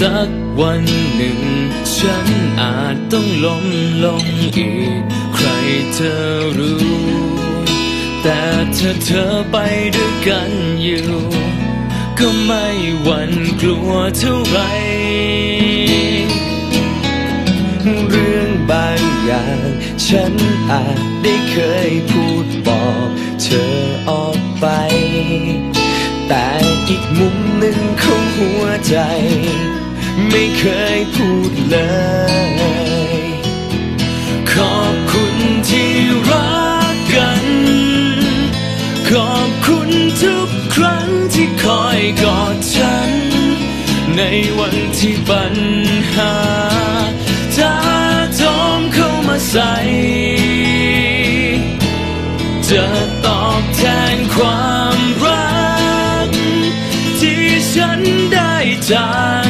สักวันหนึ่ง ฉันอาจต้องล้มลงอีก ใครจะรู้ แต่ถ้าเธอไปด้วยกันอยู่ ก็ไม่หวั่นกลัวเท่าไหรเรื่องบางอย่าง ฉันอาจได้เคยพูดบอกเธอออกไป แต่อีกมุมหนึ่งของหัวใจ เคยพูดเลย ขอบคุณที่รักกัน ขอบคุณทุกครั้งที่คอยกอดฉัน ในวันที่ปัญหาท้าโถมเข้ามาใส่จะตอบแทนความรัก ที่ฉันได้จาก